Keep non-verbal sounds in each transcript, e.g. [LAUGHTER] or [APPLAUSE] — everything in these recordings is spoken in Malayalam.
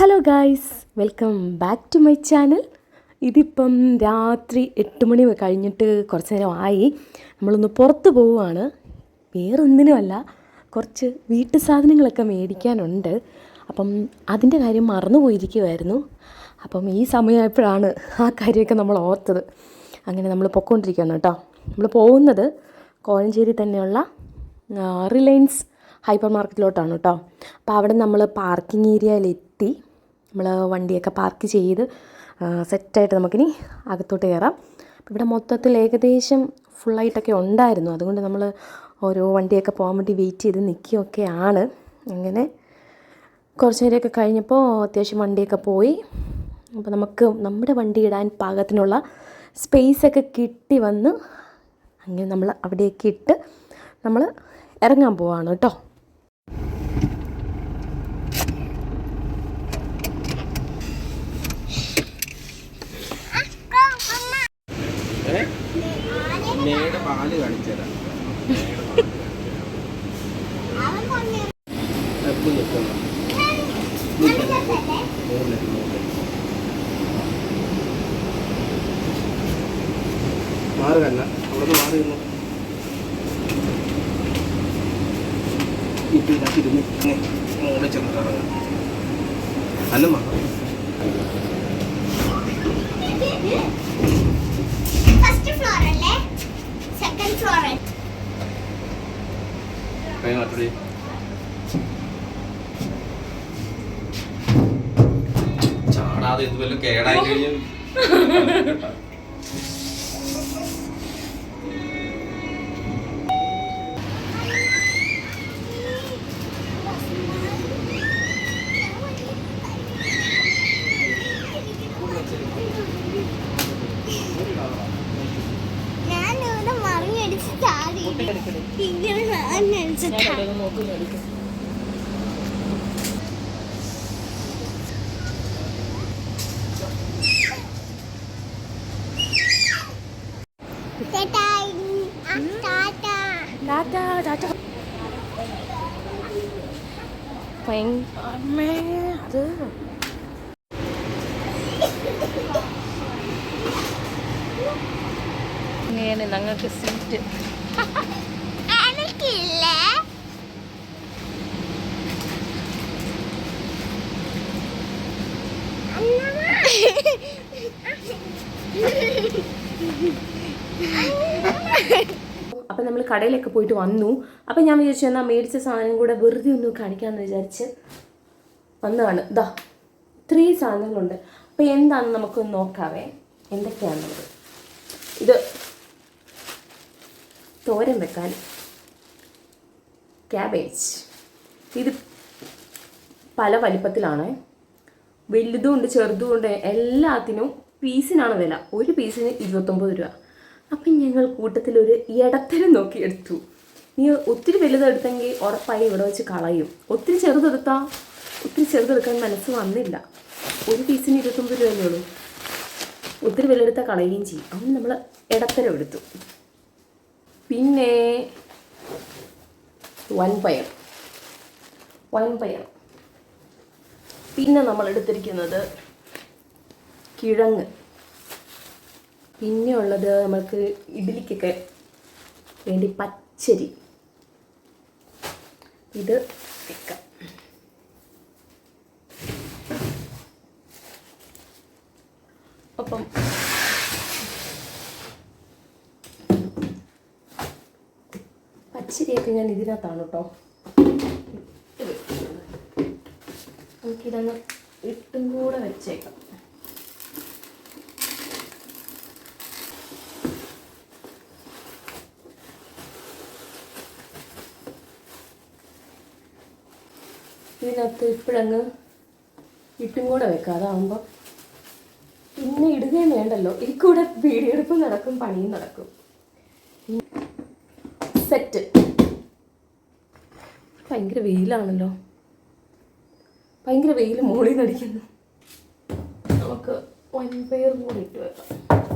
Hello guys welcome back to my channel ഇതിപ്പം രാത്രി എട്ട് മണി കഴിഞ്ഞിട്ട് കുറച്ച് നേരം ആയി നമ്മളൊന്ന് പുറത്ത് പോവുകയാണ്. വേറൊന്നിനുമല്ല കുറച്ച് വീട്ടു സാധനങ്ങളൊക്കെ മേടിക്കാനുണ്ട്. അപ്പം അതിന്റെ കാര്യം മറന്നു പോയിരിക്കുമായിരുന്നു അപ്പം ഈ സമയമായപ്പോഴാണ് ആ കാര്യമൊക്കെ നമ്മൾ ഓർത്തത്. അങ്ങനെ നമ്മൾ പൊക്കോണ്ടിരിക്കുകയാണ് കേട്ടോ. നമ്മൾ പോകുന്നത് കോഴഞ്ചേരി തന്നെയുള്ള റിലയൻസ് ഹൈപ്പർ മാർക്കറ്റിലോട്ടാണ് കേട്ടോ. അപ്പോൾ അവിടെ നമ്മൾ പാർക്കിംഗ് ഏരിയയിലെത്തി. നമ്മൾ വണ്ടിയൊക്കെ പാർക്ക് ചെയ്ത് സെറ്റായിട്ട് നമുക്കിനി അകത്തോട്ട് കയറാം ഇവിടെ മൊത്തത്തിൽ ഏകദേശം ഫുള്ളായിട്ടൊക്കെ ഉണ്ടായിരുന്നു. അതുകൊണ്ട് നമ്മൾ ഓരോ വണ്ടിയൊക്കെ പോകാൻ വേണ്ടി വെയിറ്റ് ചെയ്ത് നിൽക്കുകയൊക്കെയാണ് അങ്ങനെ കുറച്ച് നേരമൊക്കെ കഴിഞ്ഞപ്പോൾ അത്യാവശ്യം വണ്ടിയൊക്കെ പോയി. അപ്പോൾ നമുക്ക് നമ്മുടെ വണ്ടി ഇടാൻ പാകത്തിനുള്ള സ്പേസൊക്കെ കിട്ടി വന്ന് അങ്ങനെ നമ്മൾ അവിടെയൊക്കെ ഇട്ട് നമ്മൾ ഇറങ്ങാൻ പോവാണ് കേട്ടോ. പാല് കാണിച്ചതാ എപ്പോഴും കൈ മാറ്റി ചാടാതെ ഇത് വല്ലതും കേടായി കഴിഞ്ഞാൽ [LAUGHS] Ah, hmm? Tata. Tata. Quen. Merda. Nghe này là nghe cái xịt കടയിലൊക്കെ പോയിട്ട് വന്നു. അപ്പം ഞാൻ വിചാരിച്ചു എന്നാൽ മേടിച്ച സാധനം കൂടെ വെറുതെ ഒന്ന് കാണിക്കാമെന്ന് വിചാരിച്ച് വന്നതാണ്. ഇതാ ഇത്രയും സാധനങ്ങളുണ്ട്. അപ്പം എന്താണെന്ന് നമുക്കൊന്ന് നോക്കാവേ. എന്തൊക്കെയാണുള്ളത്? ഇത് തോരൻ വെക്കാൻ ക്യാബേജ്. ഇത് പല വലിപ്പത്തിലാണ്. വലുതും ഉണ്ട് ചെറുതും ഉണ്ട്. എല്ലാത്തിനും പീസിനാണ് വില. ഒരു പീസിന് ഇരുപത്തൊമ്പത് രൂപ. അപ്പം ഞങ്ങൾ കൂട്ടത്തിൽ ഒരു ഇടത്തരം നോക്കി എടുത്തു. നീ ഒത്തിരി വലുതെടുത്തെങ്കിൽ ഉറപ്പായി ഇവിടെ വെച്ച് കളയും. ഒത്തിരി ചെറുതെടുത്താ ഒത്തിരി ചെറുതെടുക്കാൻ മനസ്സ് വന്നില്ല. ഒരു പീസിന് ഇരുപത്തൊമ്പത് രൂപയേ ഉള്ളൂ. ഒത്തിരി വലുതെടുത്താൽ കളയുകയും ചെയ്യും. അപ്പം നമ്മൾ ഇടത്തരം എടുത്തു. പിന്നെ വൻപയർ വൻപയർ പിന്നെ നമ്മൾ എടുത്തിരിക്കുന്നത് കിഴങ്ങ്. പിന്നെ ഉള്ളത് നമ്മൾക്ക് ഇഡ്ഡലിക്കൊക്കെ വേണ്ടി പച്ചരി. ഇത് വെക്കാം. അപ്പം പച്ചരിയൊക്കെ ഞാൻ ഇതിനകത്താണ് കേട്ടോ നമുക്കിതങ്ങ് ഇട്ടും കൂടെ വെച്ചേക്കാം. ഇതിനകത്ത് ഇപ്പോഴങ്ങ് ഇട്ടും കൂടെ വെക്കാം. അതാകുമ്പോൾ പിന്നെ ഇടുകയും വേണ്ടല്ലോ. ഇതിൽ കൂടെ വീടിയെടുപ്പും നടക്കും പണിയും നടക്കും. സെറ്റ്. ഭയങ്കര വെയിലാണല്ലോ. ഭയങ്കര വെയിൽ മുകളിൽ നിന്ന് അടിക്കുന്നു. നമുക്ക് വൻപയറും കൂടി ഇട്ട് വെക്കാം.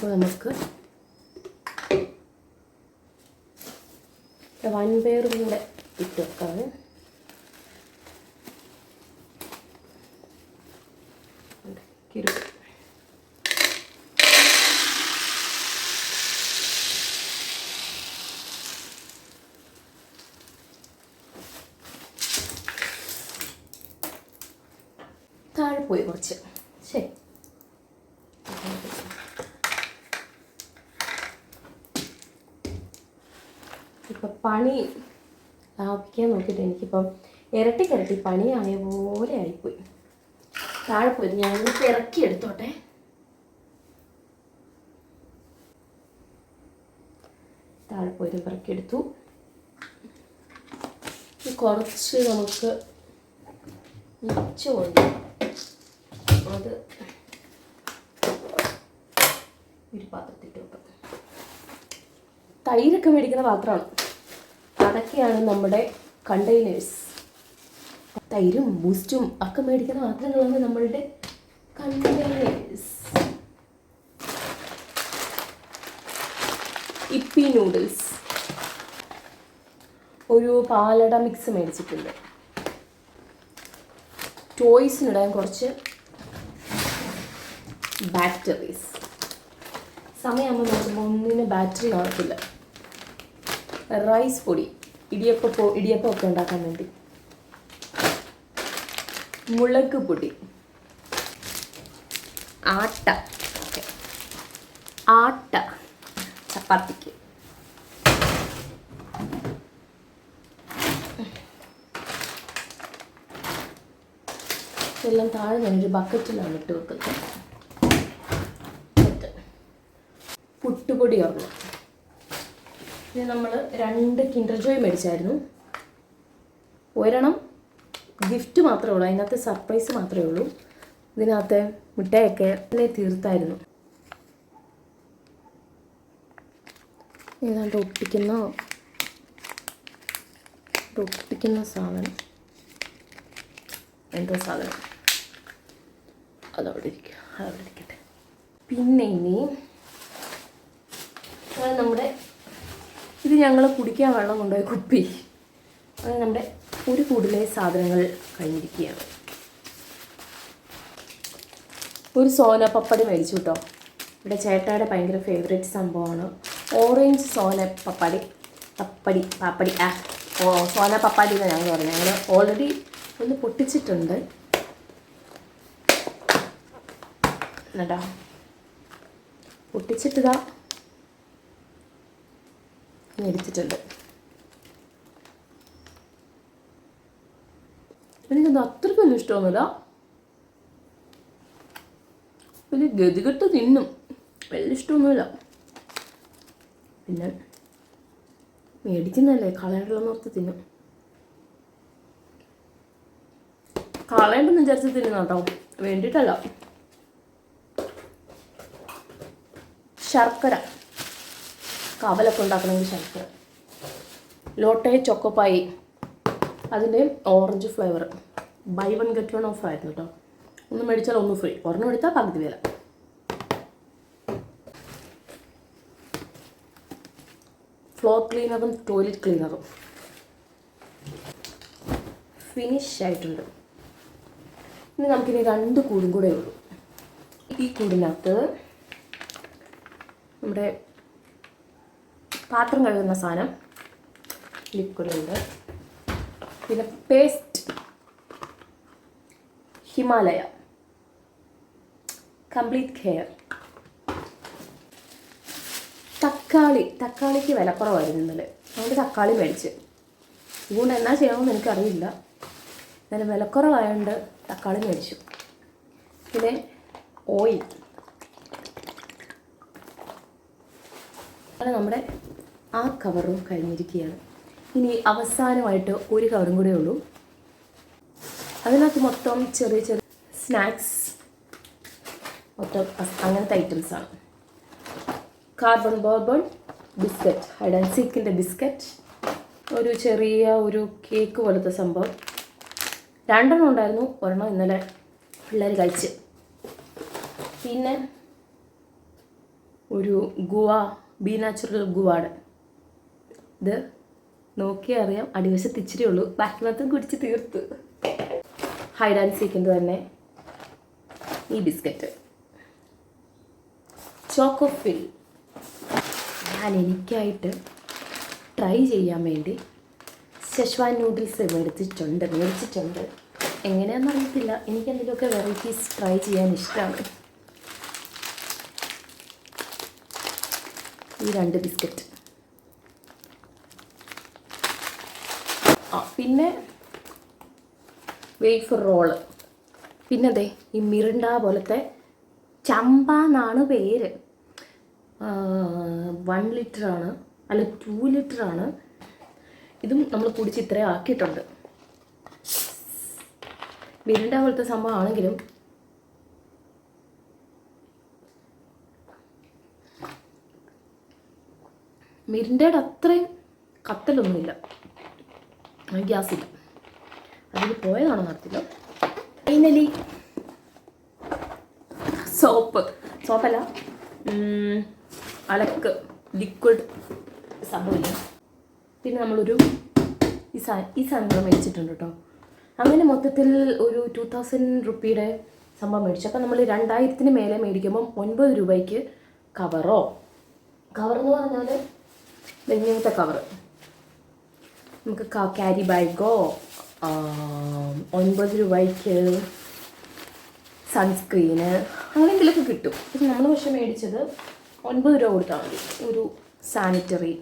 അപ്പോൾ നമുക്ക് വൻപയറും കൂടെ ഇട്ട് വെക്കാതെ കിരു. താഴെ പോയി കുറച്ച്. ശരി ഇപ്പം പണി ലാഭിക്കാൻ നോക്കിയിട്ട് എനിക്കിപ്പം ഇരട്ടി കിരട്ടി പണിയായ പോലെ ആയിപ്പോയി. താഴെ പോയി. ഞാൻ ഇറക്കി എടുത്തോട്ടെ. താഴെ പോയി പിറക്കിയെടുത്തു കുറച്ച് നമുക്ക് മിച്ചമുണ്ട് അത് ഒരു പാത്രത്തിട്ട് വെക്കാം തൈരൊക്കെ മേടിക്കുന്ന പാത്രമാണ്. അതൊക്കെയാണ് നമ്മുടെ കണ്ടെയ്നേഴ്സ് തൈരും ബൂസ്റ്റും ഒക്കെ മേടിക്കുന്ന പാത്രങ്ങളാണ് നമ്മളുടെ കണ്ടെയ്നേഴ്സ് ഇപ്പി നൂഡിൽസ് ഒരു പാലട മിക്സ് മേടിച്ചിട്ടുണ്ട്. ടോയ്സിനിടാൻ കുറച്ച് ബാറ്ററീസ് സമയമാകുമ്പോൾ നോക്കുമ്പോൾ ഒന്നിന് ബാറ്ററി കാണത്തില്ല റൈസ് പൊടി. ഇടിയപ്പപ്പോ ഇടിയപ്പമൊക്കെ ഉണ്ടാക്കാൻ വേണ്ടി. മുളക് പൊടി. ആട്ട. ആട്ട. ചപ്പാത്തിക്ക്. ഇതെല്ലാം താഴെ ഞാനൊരു ബക്കറ്റിലാണ് ഇട്ട് വെക്കുന്നത്. പുട്ടുപൊടി ഒരെണ്ണം. ഇത് നമ്മൾ രണ്ട് കിൻഡർ ജോയ് മേടിച്ചായിരുന്നു. ഒരെണ്ണം ഗിഫ്റ്റ് മാത്രമേ ഉള്ളൂ. അതിനകത്ത് സർപ്രൈസ് മാത്രമേ ഉള്ളൂ. ഇതിനകത്ത് മിഠായൊക്കെ തീർത്തായിരുന്നു. ഏതാണ്ട് ഒട്ടിക്കുന്ന ഒട്ടിക്കുന്ന സാധനം. എന്തോ സാധനം? അതവിടെ ഇരിക്കുക അതവിടെ ഇരിക്കട്ടെ. പിന്നെ ഇനി നമ്മുടെ ഞങ്ങൾ കുടിക്കാൻ വെള്ളം കൊണ്ടുപോയ കുപ്പി. അത് നമ്മുടെ ഒരു കൂടുതലെ സാധനങ്ങൾ കഴിഞ്ഞിരിക്കുകയാണ്. ഒരു സോന പപ്പടി മേടിച്ചു കേട്ടോ. ഇവിടെ ചേട്ടായുടെ ഭയങ്കര ഫേവറേറ്റ് സംഭവമാണ്. ഓറഞ്ച് സോന പപ്പടി. പപ്പടി പാപ്പടി. ആ ഓ സോന പപ്പാടി എന്ന് ഞങ്ങൾ പറഞ്ഞു ഞങ്ങൾ ഓൾറെഡി ഒന്ന് പൊട്ടിച്ചിട്ടുണ്ട്. എന്നിട്ടാ പൊട്ടിച്ചിട്ടിതാ എടുത്തിട്ടുണ്ട് എനിക്കത് അത്രയ്ക്ക് വലിയ ഇഷ്ടമൊന്നുമില്ല. വലിയ ഗതികെട്ട് തിന്നും. വലിയ ഇഷ്ടമൊന്നുമില്ല. പിന്നെ മേടിക്കുന്നതല്ലേ കളയണ്ടെന്ന് ഓർത്ത് തിന്നും. കളയണ്ടെന്ന് വിചാരിച്ച് തിന്നുന്ന കേട്ടോ. വേണ്ടിയിട്ടല്ല. ശർക്കര. കവലൊക്കെ ഉണ്ടാക്കണമെങ്കിൽ ശർക്കര. ലോട്ടെ ചൊക്കപ്പായി. അതിന്റെ orange flavour buy one get one offer ആയിരുന്നു കേട്ടോ ഒന്ന് മേടിച്ചാൽ ഒന്ന് ഫ്രീ ഒരെണ്ണം എടുത്താൽ പകുതി വില. ഫ്ലോർ ക്ലീനറും ടോയ്ലറ്റ് ക്ലീനറും ഫിനിഷ് ആയിട്ടുണ്ട്. ഇനി നമുക്കിനി രണ്ട് കൂടും കൂടെ ഉള്ളൂ. ഈ കൂടിനകത്ത് നമ്മുടെ പാത്രം കഴുകുന്ന സാധനം ലിക്വിഡുണ്ട് പിന്നെ പേസ്റ്റ് ഹിമാലയ. കംപ്ലീറ്റ് കെയർ തക്കാളി തക്കാളിക്ക് വിലക്കുറവായിരുന്നു ഇന്നലെ. അതുകൊണ്ട് തക്കാളി മേടിച്ച്. ഇതുകൊണ്ട് എന്നാ ചെയ്യണമെന്ന് എനിക്കറിയില്ല. ഇന്നലെ വിലക്കുറവായതുകൊണ്ട് തക്കാളി മേടിച്ചു. പിന്നെ ഓയിൽ അത് നമ്മുടെ ആ കവറും കഴിഞ്ഞിരിക്കുകയാണ്. ഇനി അവസാനമായിട്ട് ഒരു കവറും കൂടെ ഉള്ളൂ. അതിനകത്ത് മൊത്തം ചെറിയ ചെറിയ സ്നാക്സ് മൊത്തം അങ്ങനത്തെ ഐറ്റംസാണ് carbon bourbon biscuit hide and സീക്കിന്റെ biscuit ഒരു ചെറിയ ഒരു കേക്ക് പോലത്തെ സംഭവം. രണ്ടെണ്ണം ഉണ്ടായിരുന്നു ഒരെണ്ണം ഇന്നലെ പിള്ളേർ കഴിച്ച്. പിന്നെ ഒരു ഗുവ ബി നാച്ചുറൽ ഗുവാഡ് ഇത് നോക്കി അറിയാം. അടിവശത്ത് ഇച്ചിരി ഉള്ളൂ. ബാക്കി മാത്രം കുടിച്ച് തീർത്ത്. ഹൈഡ് ആൻഡ് സീക്കിന്റെ തന്നെ ഈ ബിസ്ക്കറ്റ്. ചോക്കോ ഫിൽ ഞാൻ എനിക്കായിട്ട് ട്രൈ ചെയ്യാൻ വേണ്ടി ശശ്വാൻ നൂഡിൽസ് മേടിച്ചിട്ടുണ്ട്. മേടിച്ചിട്ടുണ്ട്. എങ്ങനെയാണെന്ന് അറിയത്തില്ല. എനിക്ക് എന്തെങ്കിലുമൊക്കെ വെറൈറ്റീസ് ട്രൈ ചെയ്യാൻ ഇഷ്ടമാണ്. ഈ രണ്ട് ബിസ്ക്കറ്റ് ആ പിന്നെ വേഫർ റോൾ പിന്നെ അതെ ഈ മിറിണ്ട പോലത്തെ ചമ്പ എന്നാണ് പേര്. വൺ ലിറ്റർ ആണ് അല്ല ടു ലിറ്റർ ആണ്. ഇതും നമ്മൾ കുടിച്ച് ഇത്രയും ആക്കിയിട്ടുണ്ട്. മിറിണ്ട പോലത്തെ സംഭവം ആണെങ്കിലും മിറിന്റെ അത്രയും കത്തലൊന്നുമില്ല. ഗ്യാസ് ഇല്ല. അതിൽ പോയതാണോ നടത്തില്ല? Finally soap. സോപ്പല്ല. അലക്ക്. ലിക്വിഡ്. സംഭവമില്ല. പിന്നെ നമ്മളൊരു ഈ സാ ഈ സാധനങ്ങൾ മേടിച്ചിട്ടുണ്ട് കേട്ടോ അങ്ങനെ മൊത്തത്തിൽ ഒരു ടു തൗസൻഡ് റുപ്പിയുടെ സംഭവം മേടിച്ചു. അപ്പോൾ നമ്മൾ രണ്ടായിരത്തിന് മേലെ മേടിക്കുമ്പം ഒൻപത് രൂപയ്ക്ക് കവറോ കവർ എന്ന് പറഞ്ഞാൽ ഇങ്ങനത്തെ കവർ നമുക്ക് ക്യാരി ബാഗോ ഒൻപത് രൂപയ്ക്ക് സൺസ്ക്രീന് അങ്ങനെ എന്തെങ്കിലുമൊക്കെ കിട്ടും. പക്ഷെ നമ്മൾ പക്ഷെ മേടിച്ചത് ഒൻപത് രൂപ കൊടുത്താൽ മതി. ഒരു സാനിറ്ററി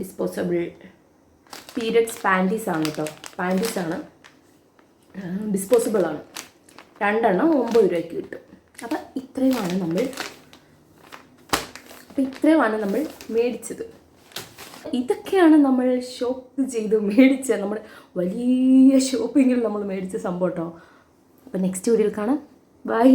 ഡിസ്പോസബിൾ പീരിയഡ്സ് പാന്റീസ് ആണ് കേട്ടോ പാന്റീസ് ആണ്. ഡിസ്പോസിബിൾ ആണ്. രണ്ടെണ്ണം ഒമ്പത് രൂപയ്ക്ക് കിട്ടും. അപ്പം ഇത്രയുമാണ് നമ്മൾ അപ്പം ഇത്രയുമാണ് നമ്മൾ മേടിച്ചത്. ഇതൊക്കെയാണ് നമ്മൾ ഷോപ്പ് ചെയ്ത് മേടിച്ച നമ്മൾ വലിയ ഷോപ്പിങ്ങിൽ നമ്മൾ മേടിച്ച സംഭവം കേട്ടോ അപ്പോൾ നെക്സ്റ്റ് വീഡിയോയിൽ കാണാം. ബൈ